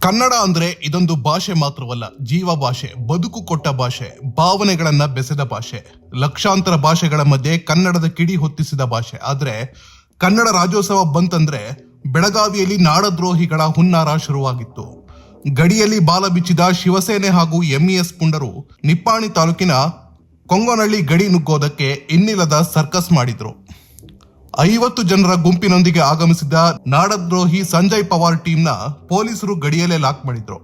ಕನ್ನಡ ಅಂದ್ರೆ ಇದೊಂದು ಭಾಷೆ ಮಾತ್ರವಲ್ಲ, ಜೀವ ಭಾಷೆ, ಬದುಕು ಕೊಟ್ಟ ಭಾಷೆ, ಭಾವನೆಗಳನ್ನ ಬೆಸೆದ ಭಾಷೆ, ಲಕ್ಷಾಂತರ ಭಾಷೆಗಳ ಮಧ್ಯೆ ಕನ್ನಡದ ಕಿಡಿ ಹೊತ್ತಿಸಿದ ಭಾಷೆ. ಆದ್ರೆ ಕನ್ನಡ ರಾಜ್ಯೋತ್ಸವ ಬಂತಂದ್ರೆ ಬೆಳಗಾವಿಯಲ್ಲಿ ನಾಡದ್ರೋಹಿಗಳ ಹುನ್ನಾರ ಶುರುವಾಗಿತ್ತು. ಗಡಿಯಲ್ಲಿ ಬಾಲ ಬಿಚ್ಚಿದ ಶಿವಸೇನೆ ಹಾಗೂ ಎಂಇಎಸ್ ಪುಂಡರು ನಿಪ್ಪಾಣಿ ತಾಲೂಕಿನ ಕೊಂಗನಹಳ್ಳಿ ಗಡಿ ನುಗ್ಗೋದಕ್ಕೆ ಇನ್ನಿಲ್ಲದ ಸರ್ಕಸ್ ಮಾಡಿದ್ರು. ಐವತ್ತು ಜನರ ಗುಂಪಿನೊಂದಿಗೆ ಆಗಮಿಸಿದ್ದ ನಾಡದ್ರೋಹಿ ಸಂಜಯ್ ಪವಾರ್ ಟೀಮ್ನ ಪೊಲೀಸರು ಗಡಿಯಲ್ಲೇ ಲಾಕ್ ಮಾಡಿದ್ರು.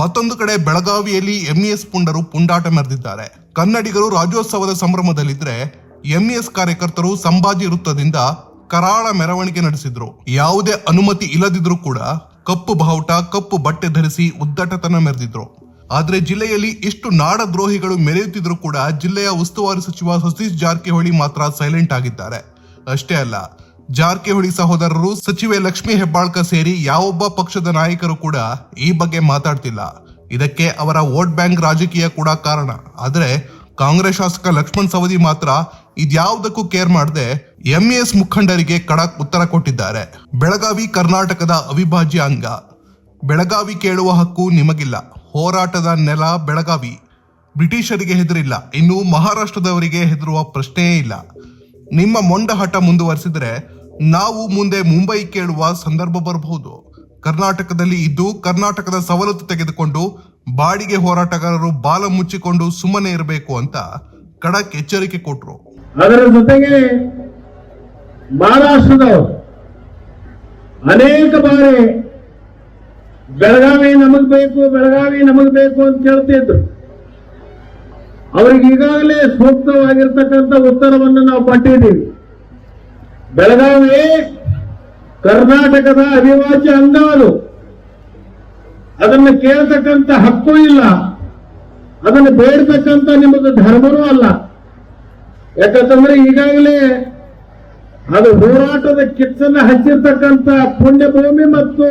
ಮತ್ತೊಂದು ಕಡೆ ಬೆಳಗಾವಿಯಲ್ಲಿ ಎಂಇಎಸ್ ಪುಂಡರು ಪುಂಡಾಟ ಮೆರೆದಿದ್ದಾರೆ. ಕನ್ನಡಿಗರು ರಾಜ್ಯೋತ್ಸವದ ಸಂಭ್ರಮದಲ್ಲಿದ್ರೆ ಎಂಇಎಸ್ ಕಾರ್ಯಕರ್ತರು ಸಂಭಾಜಿ ವೃತ್ತದಿಂದ ಕರಾಳ ಮೆರವಣಿಗೆ ನಡೆಸಿದ್ರು. ಯಾವುದೇ ಅನುಮತಿ ಇಲ್ಲದಿದ್ರೂ ಕೂಡ ಕಪ್ಪು ಬಾವುಟ, ಕಪ್ಪು ಬಟ್ಟೆ ಧರಿಸಿ ಉದ್ದಟತನ ಮೆರೆದಿದ್ರು. ಆದರೆ ಜಿಲ್ಲೆಯಲ್ಲಿ ಇಷ್ಟು ನಾಡದ್ರೋಹಿಗಳು ಮೆರೆಯುತ್ತಿದ್ರು ಕೂಡ ಜಿಲ್ಲೆಯ ಉಸ್ತುವಾರಿ ಸಚಿವ ಸತೀಶ್ ಜಾರಕಿಹೊಳಿ ಮಾತ್ರ ಸೈಲೆಂಟ್ ಆಗಿದ್ದಾರೆ. ಅಷ್ಟೇ ಅಲ್ಲ ಜಾರಕಿಹೊಳಿ ಸಹೋದರರು ಸಚಿವೆ ಲಕ್ಷ್ಮಿ ಹೆಬ್ಬಾಳ್ಕರ್ ಸೇರಿ ಯಾವೊಬ್ಬ ಪಕ್ಷದ ನಾಯಕರು ಕೂಡ ಈ ಬಗ್ಗೆ ಮಾತಾಡ್ತಿಲ್ಲ. ಇದಕ್ಕೆ ಅವರ ವೋಟ್ ಬ್ಯಾಂಕ್ ರಾಜಕೀಯ ಕೂಡ ಕಾರಣ. ಆದ್ರೆ ಕಾಂಗ್ರೆಸ್ ಶಾಸಕ ಲಕ್ಷ್ಮಣ್ ಸವದಿ ಮಾತ್ರ ಇದ್ಯಾವುದಕ್ಕೂ ಕೇರ್ ಮಾಡದೆ ಎಂಇಎಸ್ ಮುಖಂಡರಿಗೆ ಕಡಕ್ ಉತ್ತರ ಕೊಟ್ಟಿದ್ದಾರೆ. ಬೆಳಗಾವಿ ಕರ್ನಾಟಕದ ಅವಿಭಾಜ್ಯ ಅಂಗ. ಬೆಳಗಾವಿ ಕೇಳುವ ಹಕ್ಕು ನಿಮಗಿಲ್ಲ. ಹೋರಾಟದ ನೆಲ ಬೆಳಗಾವಿ. ಬ್ರಿಟಿಷರಿಗೆ ಹೆದರಿಲ್ಲ. ಇನ್ನು ಮಹಾರಾಷ್ಟ್ರದವರಿಗೆ ಹೆದರುವ ಪ್ರಶ್ನೆಯೇ ಇಲ್ಲ. ನಿಮ್ಮ ಮೊಂಡ ಹಠ ಮುಂದುವರಿಸಿದರೆ ನಾವು ಮುಂದೆ ಮುಂಬೈ ಕೇಳುವ ಸಂದರ್ಭ ಬರಬಹುದು. ಕರ್ನಾಟಕದಲ್ಲಿ ಇದ್ದು ಕರ್ನಾಟಕದ ಸವಲತ್ತು ತೆಗೆದುಕೊಂಡು ಬಾಡಿಗೆ ಹೋರಾಟಗಾರರು ಬಾಲ ಮುಚ್ಚಿಕೊಂಡು ಸುಮ್ಮನೆ ಇರಬೇಕು ಅಂತ ಖಡಕ್ ಎಚ್ಚರಿಕೆ ಕೊಟ್ರು. ಅದರ ಜೊತೆಗೆ ಮಹಾರಾಷ್ಟ್ರದ ಅನೇಕ ಬಾರಿ ಬೆಳಗಾವಿ ನಮಗ್ ಬೇಕು, ಬೆಳಗಾವಿ ನಮಗ್ ಬೇಕು ಅಂತ ಕೇಳ್ತಿದ್ರು ಅವ್ರಿಗೆ ಈಗಾಗಲೇ ಸೂಕ್ತವಾಗಿರ್ತಕ್ಕಂಥ ಉತ್ತರವನ್ನು ನಾವು ಕೊಟ್ಟಿದ್ದೀವಿ ಬೆಳಗಾವಿ ಕರ್ನಾಟಕದ ಅವಿಭಾಜ್ಯ ಅಂಗ ಅದು ಅದನ್ನು ಕೇಳ್ತಕ್ಕಂಥ ಹಕ್ಕು ಇಲ್ಲ. ಅದನ್ನು ಬೇಡ್ತಕ್ಕಂಥ ನಿಮ್ಮದು ಧರ್ಮರೂ ಅಲ್ಲ. ಯಾಕಂತಂದ್ರೆ ಈಗಾಗಲೇ ಅದು ಹೋರಾಟದ ಕಿಚ್ಚನ್ನ ಹಚ್ಚಿರ್ತಕ್ಕಂಥ ಪುಣ್ಯಭೂಮಿ ಮತ್ತು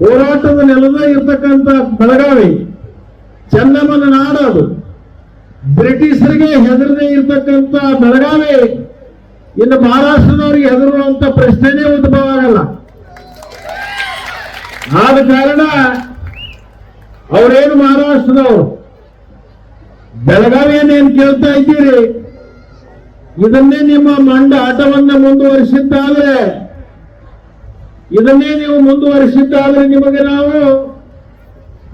ಹೋರಾಟದ ನೆಲದ ಇರ್ತಕ್ಕಂಥ ಬೆಳಗಾವಿ, ಚೆನ್ನಮ್ಮನ ನಾಡು ಅದು. ಬ್ರಿಟಿಷರಿಗೆ ಹೆದರದೆ ಇರತಕ್ಕಂತ ಬೆಳಗಾವಿ, ಇನ್ನು ಮಹಾರಾಷ್ಟ್ರದವರಿಗೆ ಹೆದರುವಂತ ಪ್ರಶ್ನೆನೇ ಉದ್ಭವ ಆಗಲ್ಲ. ಆದ ಕಾರಣ ಅವರೇನು ಮಹಾರಾಷ್ಟ್ರದವರು? ಬೆಳಗಾವಿಯನ್ನೇನು ಕೇಳ್ತಾ ಇದ್ದೀರಿ? ಇದನ್ನೇ ನಿಮ್ಮ ಮಂಡ ಆಟವನ್ನ ಮುಂದುವರಿಸಿದ್ದಾದ್ರೆ, ಇದನ್ನೇ ನೀವು ಮುಂದುವರಿಸಿದ್ದಾದ್ರೆ ನಿಮಗೆ ನಾವು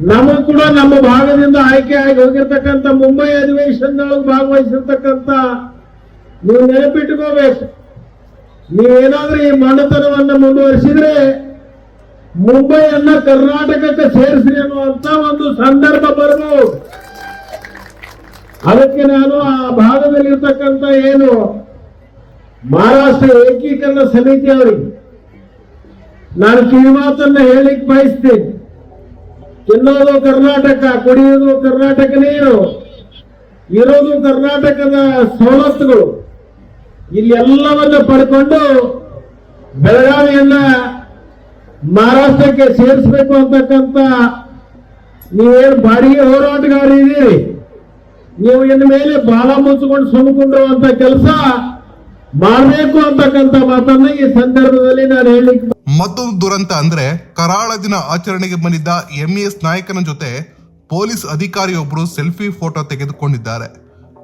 ನಮಗ್ ಕೂಡ ನಮ್ಮ ಭಾಗದಿಂದ ಆಯ್ಕೆ ಆಗಿ ಹೋಗಿರ್ತಕ್ಕಂಥ ಮುಂಬೈ ಅಧಿವೇಶನದೊಳಗೆ ಭಾಗವಹಿಸಿರ್ತಕ್ಕಂಥ ನೀವು ನೆನಪಿಟ್ಕೋಬೇಕು. ನೀವೇನಾದ್ರೂ ಈ ಮಂಡತನವನ್ನ ಮುಂದುವರಿಸಿದ್ರೆ ಮುಂಬೈಯನ್ನ ಕರ್ನಾಟಕಕ್ಕೆ ಸೇರಿಸಿ ಅನ್ನುವಂತ ಒಂದು ಸಂದರ್ಭ ಬರ್ಬೋದು. ಅದಕ್ಕೆ ನಾನು ಆ ಭಾಗದಲ್ಲಿರ್ತಕ್ಕಂಥ ಏನು ಮಹಾರಾಷ್ಟ್ರ ಏಕೀಕರಣ ಸಮಿತಿ ನಾನು ನಾನು ಕಿವಿಮಾತನ್ನ ಹೇಳಿಕ್ ಬಯಸ್ತೀನಿ. ತಿನ್ನೋದು ಕರ್ನಾಟಕ, ಕುಡಿಯೋದು ಕರ್ನಾಟಕ ನೀರು. ಇರೋದು ಕರ್ನಾಟಕದ ಸವಲತ್ತುಗಳು. ಇಲ್ಲಿ ಎಲ್ಲವನ್ನು ಪಡ್ಕೊಂಡು ಬೆಳಗಾವಿಯನ್ನ ಮಹಾರಾಷ್ಟ್ರಕ್ಕೆ ಸೇರಿಸಬೇಕು ಅಂತಕ್ಕಂಥ ನೀವೇನು ಬಾಡಿಗೆ ಹೋರಾಟಗಾರ ಇದ್ದೀರಿ? ನೀವು ಇನ್ನು ಮೇಲೆ ಬಾಲ ಮುಚ್ಚಿಕೊಂಡು ಸುಮ್ಕೊಂಡು ಅಂತ ಕೆಲಸ ಮಾಡಬೇಕು ಅಂತಕ್ಕಂಥ ಮಾತನ್ನ ಈ ಸಂದರ್ಭದಲ್ಲಿ ನಾನು ಹೇಳಲಿಕ್ಕೆ ಮತ್ತೊಂದು ದುರಂತ ಅಂದ್ರೆ ಕರಾಳ ದಿನ ಆಚರಣೆಗೆ ಬಂದಿದ್ದ ಎಂಇಎಸ್ ನಾಯಕನ ಜೊತೆ ಪೊಲೀಸ್ ಅಧಿಕಾರಿಯೊಬ್ಬರು ಸೆಲ್ಫಿ ಫೋಟೋ ತೆಗೆದುಕೊಂಡಿದ್ದಾರೆ.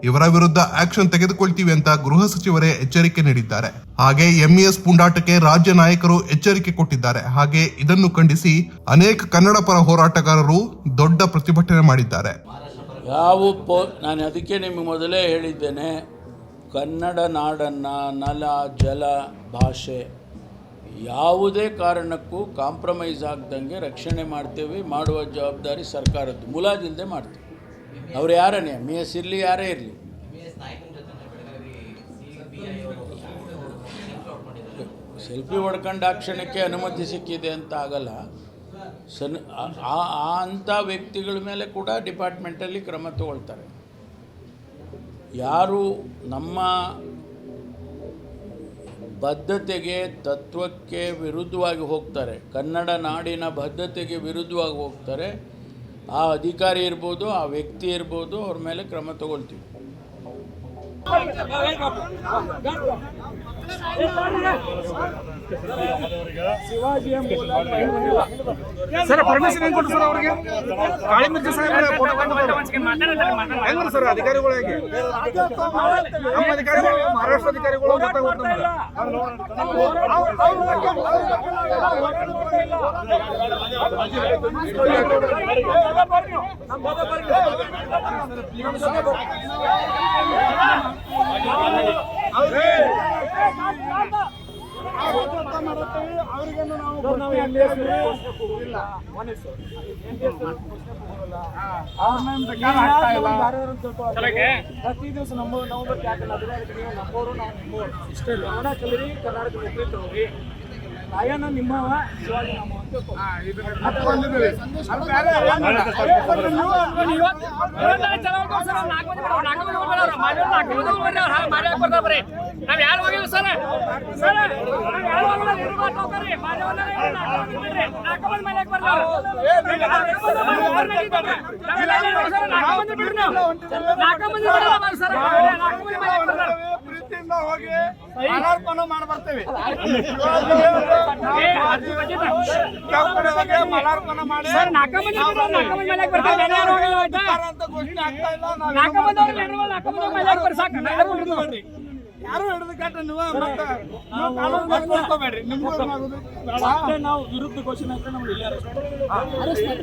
ಇವರ ವಿರುದ್ಧ ಆಕ್ಷನ್ ತೆಗೆದುಕೊಳ್ತೀವಿ ಅಂತ ಗೃಹ ಸಚಿವರೇ ಎಚ್ಚರಿಕೆ ನೀಡಿದ್ದಾರೆ. ಹಾಗೆ ಎಂಇಎಸ್ ಪುಂಡಾಟಕ್ಕೆ ರಾಜ್ಯ ನಾಯಕರು ಎಚ್ಚರಿಕೆ ಕೊಟ್ಟಿದ್ದಾರೆ. ಹಾಗೆ ಇದನ್ನು ಖಂಡಿಸಿ ಅನೇಕ ಕನ್ನಡ ಪರ ಹೋರಾಟಗಾರರು ದೊಡ್ಡ ಪ್ರತಿಭಟನೆ ಮಾಡಿದ್ದಾರೆ. ಯಾವ ನಾನು ಅದಕ್ಕೆ ನಿಮಗೆ ಮೊದಲೇ ಹೇಳಿದ್ದೇನೆ. ಕನ್ನಡ ನಾಡನ್ನ ನಲ, ಜಲ, ಭಾಷೆ ಯಾವುದೇ ಕಾರಣಕ್ಕೂ ಕಾಂಪ್ರಮೈಸ್ ಆಗ್ದಂಗೆ ರಕ್ಷಣೆ ಮಾಡ್ತೇವೆ, ಮಾಡುವ ಜವಾಬ್ದಾರಿ ಸರ್ಕಾರದ್ದು. ಮುಲಾಜಿಲ್ಲದೆ ಮಾಡ್ತೀವಿ. ಅವ್ರು ಯಾರನ್ನೇ? ಎಂ ಎಸ್ ಇರಲಿ, ಯಾರೇ ಇರಲಿ. ಸೆಲ್ಫಿ ಹೊಡ್ಕೊಂಡು ಆ ಕ್ಷಣಕ್ಕೆ ಅನುಮತಿ ಸಿಕ್ಕಿದೆ ಅಂತ ಆಗಲ್ಲ. ಸನ್, ಆ- ಅಂಥ ವ್ಯಕ್ತಿಗಳ ಮೇಲೆ ಕೂಡ ಡಿಪಾರ್ಟ್ಮೆಂಟಲ್ಲಿ ಕ್ರಮ ತಗೊಳ್ತಾರೆ. ಯಾರು ನಮ್ಮ ಬದ್ಧತೆಗೆ ತತ್ವಕ್ಕೆ ವಿರುದ್ಧವಾಗಿ ಹೋಗ್ತಾರೆ. ಕನ್ನಡ ನಾಡಿನ ಬದ್ಧತೆಗೆ ವಿರುದ್ಧವಾಗಿ ಹೋಗ್ತಾರೆ. ಆ ಅಧಿಕಾರಿ ಇರ್ಬೋದು, ಆ ವ್ಯಕ್ತಿ ಇರ್ಬೋದು, ಅವ್ರ ಮೇಲೆ ಕ್ರಮ ತಗೊಳ್ತೀವಿ. ಸರ್ ಪರ್ಮಿಷನ್ ಹೆಂಗ್ ಕೊಟ್ಟು ಸರ್ ಅವ್ರಿಗೆ? ಕಾಳಿ ಮಿರ್ಜಿ ಹೆಂಗ್ರಿ ಸರ್ ಹೇಗೆ? ನಮ್ಮ ಅಧಿಕಾರಿಗಳು, ಮಹಾರಾಷ್ಟ್ರ ಅಧಿಕಾರಿಗಳು ಗೊತ್ತಾಗುತ್ತೆ ಪ್ರತಿ ದಿವಸ ನಮ್ಮ ನವಂಬರ್ ಯಾಕಲ್ಲ ಅದ್ರ ನೀವು ನಮ್ಮವರು ನಾವು ನಿಮ್ಮವರು. ಇಷ್ಟೇ ಕನ್ನಡ ಕಲಿರಿ ಕರ್ನಾಟಕ ನೌಕರಿ ತಗೋರಿ ರಾಯಣ್ಣ ನಿಮ್ಮವ ಶಿವಾಜಿ ನಮ್ಮವ ಅಂತ ತಿಳ್ಕೊ. ನಾವ್ ಯಾರು ಹೋಗಿಲ್ಲ ಸರ್? ಸರ್ ಪ್ರೀತಿಯಿಂದ ಹೋಗಿ ಮಾಲಾರ್ಪಣೆ ಮಾಡಿ ಬರ್ತೇವೆ ಮಾಲಾರ್ಪಣೆ ಮಾಡಿ ಅಂತ ಘೋಷಣೆ ಆಗ್ತಾ ಇಲ್ಲ ಯಾರು ಹಿಡಿದು ಕಟ್ಟ ನೀವು ಮಾಡ್ಕೋಬೇಡ್ರಿ ನಿಮ್ಗೆ ಬೇಡ. ನಾವು ವಿರುದ್ಧ ಘೋಷಣೆ ಅಂತ ನಮ್ಗೆ ಇಲ್ಲ ಅರೆಸ್ಟ್ ಮಾಡಿ